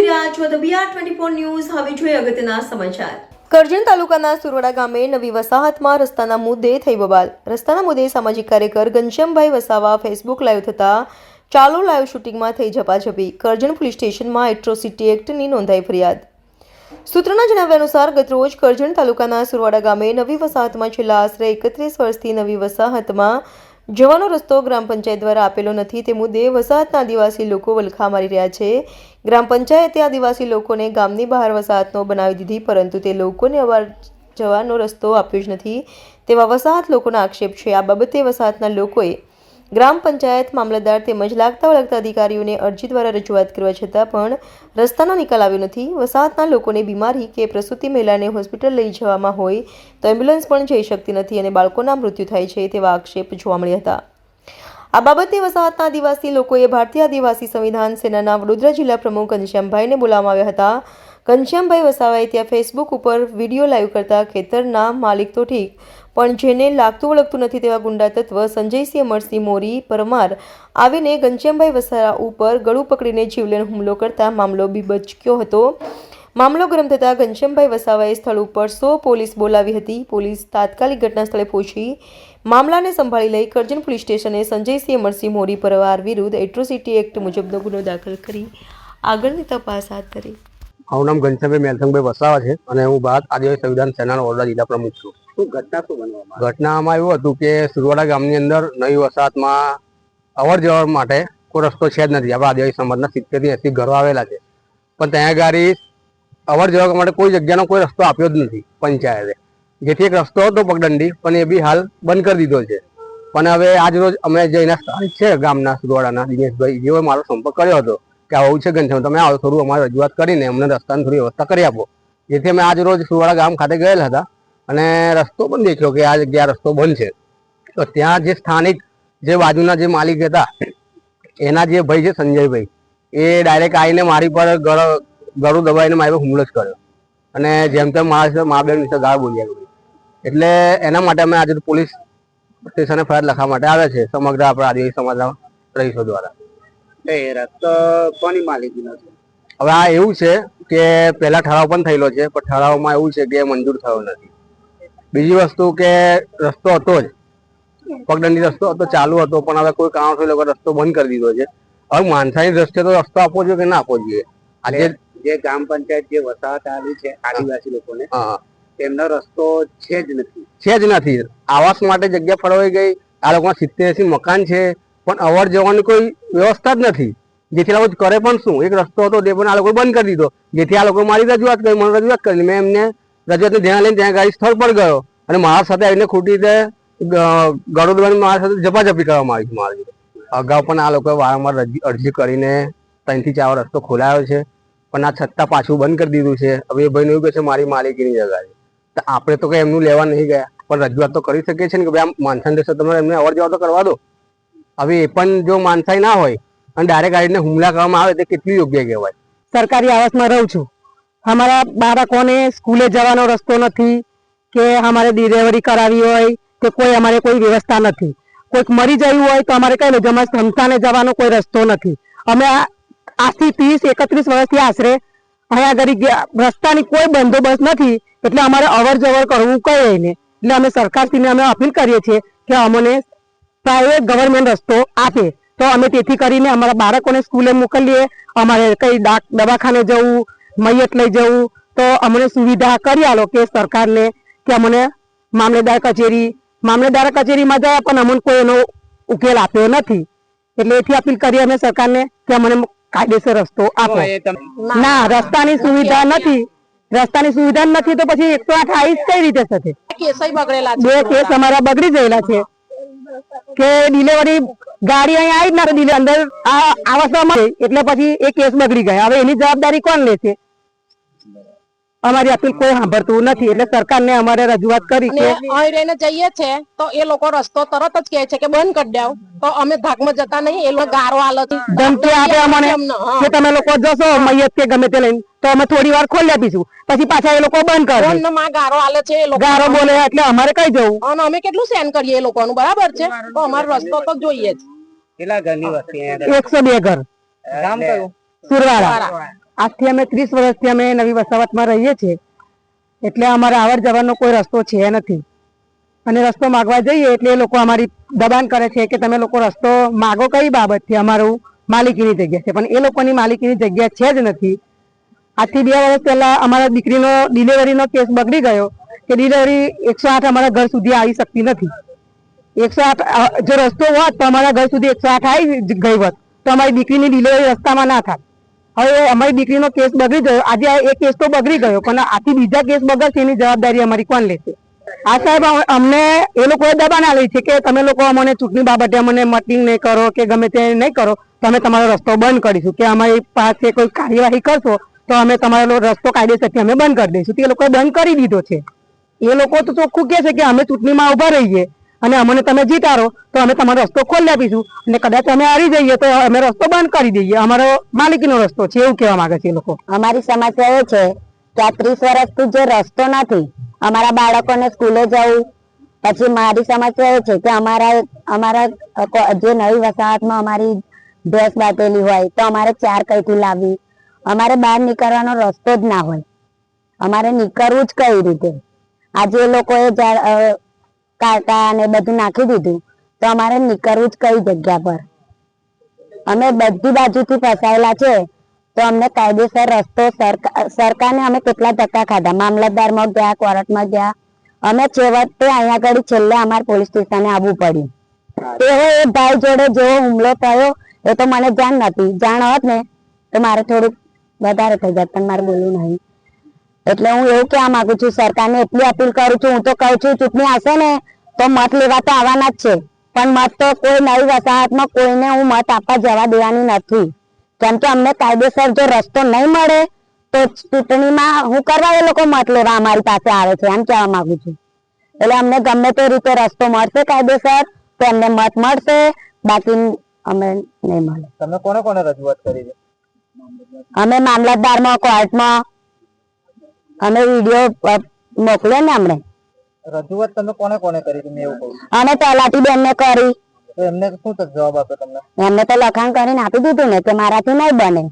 જોઈ રહ્યા છો the BR twenty four news, હવે જોઈએ અગત્યના સમાચાર. કરજણ તાલુકાના સુરવાડા ગામે નવી વસાહતમાં રસ્તાના મુદ્દે થઈ બબાલ. રસ્તાના મુદ્દે સામાજિક કાર્યકર ઘનશ્યામભાઈ વસાવા ફેસબુક લાઈવ થતા ચાલો લાઈવ શૂટિંગમાં થઈ ઝપાઝપી. કરજણ પોલીસ સ્ટેશનમાં એટ્રોસિટી એક્ટની નોંધાઈ ફરિયાદ. સૂત્રોના જણાવ્યા અનુસાર, ગતરોજ કરજણ તાલુકાના સુરવાડા ગામે નવી વસાહતમાં છેલ્લા આશરે એકત્રીસ વર્ષથી નવી વસાહતમાં જવાનો રસ્તો ગ્રામ પંચાયત દ્વારા આપેલો નથી તે મુદ્દે વસાહતના આદિવાસી લોકો વલખા મારી રહ્યા છે. ગ્રામ પંચાયતે આદિવાસી લોકોને ગામની બહાર વસાહતનો બનાવી દીધી, પરંતુ તે લોકોને અવાર જવાનો રસ્તો આપ્યો જ નથી. તેવા વસાહત લોકોના આક્ષેપ છે. આ બાબતે વસાહતના લોકોએ ગ્રામ પંચાયત મામલતદાર તેમજ લાગતા વળગતા અધિકારીઓને અરજી દ્વારા રજૂઆત કરવા છતાં પણ રસ્તાનો નિકાલ આવ્યો નથી. વસાહતના લોકોને બીમારી કે પ્રસૂતિ મહિલાને હોસ્પિટલ લઈ જવામાં હોય તો એમ્બ્યુલન્સ પણ જઈ શકતી નથી અને બાળકોના મૃત્યુ થાય છે તેવા આક્ષેપ જોવા મળ્યા હતા. આ બાબતે વસાહતના આદિવાસી લોકોએ ભારતીય આદિવાસી સંવિધાન સેનાના વડોદરા જિલ્લા પ્રમુખ ઘનશ્યામભાઈને બોલાવવામાં આવ્યા હતા. ઘનશ્યામભાઈ વસાવાએ ત્યાં ફેસબુક ઉપર વીડિયો લાઈવ કરતા ખેતરના માલિક તો ઠીક પણ જેને લાગતું વળગતું નથી તેવા ગુંડા તત્વ સંજયસિંહ અમરસિંહ મોરી પરમાર આવીને ઘનશ્યામભાઈ વસારા ઉપર ગળું પકડીને જીવલેણ હુમલો કરતા મામલો બીબચક્યો હતો. મામલો ગરમ થતાં ઘનશ્યામભાઈ વસાવાએ સ્થળ ઉપર સો પોલીસ બોલાવી હતી. પોલીસ તાત્કાલિક ઘટના સ્થળે પહોંચી મામલાને સંભાળી લઈ કરજણ પોલીસ સ્ટેશને સંજયસિંહ અમરસિંહ મોરી પરવાર વિરુદ્ધ એટ્રોસિટી એક્ટ મુજબનો ગુનો દાખલ કરી. આગળની તપાસ હાથ ધરી. મારું નામ ઘનશ્યામભાઈ મેલસંગભાઈ વસાવા છે અને હું ભારત આદિવાસી સંવિધાન સેનાનો વડોદરા જિલ્લા પ્રમુખ છું. શું ઘટના શું ઘટનામાં એવું હતું કે સુરવાડા ગામની અંદર નવી વસાહતમાં અવર જવર માટે કોઈ રસ્તો છે જ નથી. આપણા આદિવાસી સમાજના સિત્તેરથી એસી ઘરો આવેલા છે. પણ ત્યાં ગાડી અવર જવર માટે કોઈ જગ્યાનો કોઈ રસ્તો આપ્યો જ નથી પંચાયતે. જેથી એક રસ્તો હતો પગદંડી, પણ એ બી હાલ બંધ કરી દીધો છે. પણ હવે આજ રોજ અમે જઈને સ્થાનિક છે ગામના સુરવાડાના દિનેશભાઈ, જેઓએ મારો સંપર્ક કર્યો હતો કે આવું છે ઘનશ્યામ તમે આવો, થોડું અમારે રજૂઆત કરીને અમને રસ્તાની થોડી વ્યવસ્થા કરી આપો. જેથી અમે આજ રોજ સુરવાડા ગામ ખાતે ગયેલા હતા. અને રસ્તો પણ દેખ્યો કે આ જગ્યા રસ્તો બંધ છે. તો ત્યાં જે સ્થાનિક જે બાજુના જે માલિક હતા એના જે ભાઈ છે સંજયભાઈ એ ડાયરેક્ટ આવીને મારી પર ગળ દબાઈને મારી પર હુમલો જ કર્યો. અને જેમ તેમ મારા સાથે મા બેન વિશે ગાળ બોલ્યા એટલે એના માટે અમે આજે પોલીસ સ્ટેશને ફરિયાદ લખવા માટે આવે છે સમગ્ર આપણા આદિવાસી સમાજના રહીશો દ્વારા. એ રસ્તો કોની માલિકીનો છે? હવે આ એવું છે કે પહેલા ઠરાવ પણ થયેલો છે પણ ઠરાવમાં એવું છે કે મંજૂર થયો નથી. બીજી વસ્તુ કે રસ્તો હતો જ. પગદંડી રસ્તો હતો ચાલુ હતો પણ હવે કોઈ કારણસર લોકો રસ્તો બંધ કરી દીધો છે. હવે માણસાની દ્રષ્ટિએ તો રસ્તો આપવો જોઈએ કે ના આપવો જોઈએ? આજે જે ગ્રામ પંચાયત જે વસાહત આવી છે આદિવાસી લોકોને તેમનો રસ્તો છે જ નથી. છે જ નથી. આવાસ માટે જગ્યા ફળવાઈ ગઈ આ લોકોના સિત્તેર એસી મકાન છે પણ અવર જવાની કોઈ વ્યવસ્થા જ નથી. જેથી આ લોકો કરે પણ શું? એક રસ્તો હતો તે પણ આ લોકો બંધ કરી દીધો. જેથી આ લોકો મારી રજૂઆત કરી મને રજૂઆત કરી. મેં એમને રજૂઆતને ધ્યાન લઈને ત્યાં ગાડી સ્થળ પર ગયો અને મારા સાથે આવીને ખોટી રીતે ગળો દવાની મારા સાથે જપાજપી કરવામાં આવી છે મારી અગાઉ પણ આ લોકોએ વારંવાર રજી- અરજી કરીને ત્રણથી ચાર રસ્તો ખોલાયો છે, પણ આ છતાં પાછું બંધ કરી દીધું છે. હવે એ ભાઈને એવું કહે છે, મારી માલિકીની જગા છે. તો આપણે તો કંઈ એમનું લેવા નહીં ગયા, પણ રજૂઆત તો કરી શકીએ છીએ ને કે ભાઈ આમ માનસાઈ દેશો તમે એમને અવર જવા તો કરવા દો. હવે એ પણ જો માનસાઈ ના હોય અને ડાયરેક્ટ ગાડીને હુમલા કરવામાં આવે તો કેટલી યોગ્ય કહેવાય? સરકારી આવાસમાં રહું છું. અમારા બાળકોને સ્કૂલે જવાનો રસ્તો નથી, કે અમારે ડિલિવરી કરાવી હોય, કે કોઈ અમારે કોઈ વ્યવસ્થા નથી. કોઈક મરી જયું હોય તો અમારે કઈ નહીં અમારે સંસ્થાને જવાનો કોઈ રસ્તો નથી. અમે આજથી ત્રીસ, એકત્રીસ વર્ષથી આશરે અહીંયા આગળ રસ્તાની કોઈ બંદોબસ્ત નથી, એટલે અમારે અવર જવર કરવું કઈ ને. એટલે અમે સરકારશ્રીને અમે અપીલ કરીએ છીએ કે અમને પ્રાઇવેટ ગવર્મેન્ટ રસ્તો આપે. તો અમે તેથી કરીને અમારા બાળકોને સ્કૂલે મોકલીએ, અમારે કઈ દવાખાને જવું મૈયત લઈ જવું. તો અમને સુવિધા કરી આલો કે સરકારને કે અમને મામલેદાર કચેરી મામલેદાર કચેરીમાં જાય પણ અમને કોઈ એનો ઉકેલ આપ્યો નથી. એટલે એથી અપીલ કરીએ અમે સરકારને કે અમને કાયદેસર રસ્તો આપો. ના રસ્તાની સુવિધા નથી. રસ્તાની સુવિધા નથી તો પછી એકસો આઠ આવીશ કઈ રીતે થશે? બે કેસ અમારા બગડી ગયેલા છે. કે ડિલિવરી ગાડી અહીંયા આવી જ ના ડિલે- અંદર. આ આવાસમાં એટલે પછી એ કેસ બગડી ગયા. હવે એની જવાબદારી કોણ લેશે? અમારી અપીલ કોઈ સાંભળતું નથી એટલે સરકારને અમારે રજૂઆત કરી કે અહીં રહીને જઈએ છે તો એ લોકો રસ્તો તરત જ કહે છે કે બંધ કરી દેવ તો અમે ધાકમાં જતા નહીં એ લોકો ગારો આલો છે. ધમકી આપે અમને કે તમે લોકો જશો મૈયત કે ગમે તે લઈને. તો અમે થોડી વાર ખોલી આપીશું પછી પાછા એ લોકો બંધ કરે માં ગારો આલે છે એ લોકો? ગારો બોલે એટલે અમારે કઈ જવું? અને અમે કેટલું સેન કરીએ એ લોકોનું બરાબર છે? તો અમારો રસ્તો તો જોઈએ જ. કેટલા ઘરની વસ્તી અહીંયા આગળ? એકસો બે ઘર. ગામ કયું? સુરવાડા. આજથી અમે ત્રીસ વર્ષથી અમે નવી વસાવતમાં રહીએ છીએ. એટલે અમારા આવર જવાનો કોઈ રસ્તો છે નથી. અને રસ્તો માગવા જઈએ એટલે એ લોકો અમારી દબાણ કરે છે કે તમે લોકો રસ્તો માગો કઈ બાબતથી? અમારું માલિકીની જગ્યા છે. પણ એ લોકોની માલિકીની જગ્યા છે જ નથી. આજથી બે વર્ષ પહેલા અમારા દીકરીનો ડિલિવરીનો કેસ બગડી ગયો કે ડિલિવરી એકસો આઠ અમારા ઘર સુધી આવી શકતી નથી. એકસો આઠ જો રસ્તો હોત તો અમારા ઘર સુધી એકસો આઠ આવી ગઈ હોત. તો અમારી દીકરીની ડિલિવરી રસ્તામાં ના થાત. હવે અમારી દીકરીનો કેસ બગડી ગયો. આજે એક કેસ તો બગડી ગયો, પણ આથી બીજા કેસ બગડશે એની જવાબદારી અમારી કોણ લેશે? આ સાહેબ અમ- અમને એ લોકોએ દબાણ આલી છે કે તમે લોકો અમને ચૂંટણી બાબતે અમને મટિંગ નહીં કરો કે ગમે તે નહીં કરો, તો અમે તમારો રસ્તો બંધ કરીશું. કે અમારી પાસે કોઈ કાર્યવાહી કરશો, તો અમે તમારો રસ્તો કાયદેસરથી અમે બંધ કરી દઈશું. તે લોકોએ બંધ કરી દીધો છે. એ લોકો તો ચોખ્ખું કહે છે કે અમે ચૂંટણીમાં ઊભા રહીએ. અને અમને તમે જીતારો તો અમે તમારો રસ્તો ખોલી આપીશું. અને કદાચ અમે હારી જઈએ, તો અમે રસ્તો બંધ કરી દઈએ. અમારો માલિકીનો રસ્તો છે એવું કહેવા માંગે છે લોકો. અમારી સમસ્યા એ છે કે આ ત્રીસ વર્ષથી જે રસ્તો નથી, અમારા બાળકોને સ્કૂલે જવું, પછી મારી સમસ્યા એ છે કે અમારા અમારા જે નવી વસાહતમાં અમારી ભેંસ બાટેલી હોય, તો અમારે ચાર કઈથી લાવવી? અમારે બહાર નીકળવાનો રસ્તો જ ના હોય. અમારે નીકળવું જ કઈ રીતે? આજે લોકોએ કાંટા ને બધું નાખી દીધું, તો અમારે નીકળવું જ કઈ જગ્યા પર? અમે બધી બાજુથી ફસાયેલા છે, તો અમને કાયદેસર રસ્તો સરકાર સરકારને અમે કેટલા ધક્કા ખાધા? મામલતદારમાં ગયા, કોર્ટમાં ગયા. અમે છેવટે અહીંયા આગળ છેલ્લે અમારે પોલીસ સ્ટેશને આવવું પડ્યું. તેવો એ ભાઈ જોડે જેવો હુમલો થયો, એ તો મને જાણ નથી જાણ હોત ને, તો મારે થોડુંક વધારે થઈ જાત, પણ મારે બોલવું નહીં. એટલે હું એવું કહેવા માંગુ છું સરકારને એટલી અપીલ કરું છું હું તો કહું છું ચૂંટણી આવશે ને તો મત લેવા તો આવવાના જ છે. પણ મત તો કોઈ નવી વસાહતમાં કોઈને હું મત આપવા જવા દેવાની નથી. કેમ કે અમને કાયદેસર જો રસ્તો નહીં મળે તો ચૂંટણીમાં હું કરવા એ લોકો મત લેવા અમારી પાસે આવે છે એમ કહેવા માંગુ છું. એટલે અમને ગમે તે રીતે રસ્તો મળશે કાયદેસર તો અમને મત મળશે બાકી અમે નહીં મળે. તમે કોને કોને રજૂઆત કરી છે? અમે મામલતદારમાં કોર્ટમાં અમે વીડિયો મોકલ્યો ને હમણે. રજૂઆત તમે કોને કોને કરી તમે એવું કહું અમે તલાટી બેનને કરી. એમને શું જવાબ આપ્યો તમને? એમને તો લખાણ કરીને આપી દીધું ને કે મારાથી નહીં બને.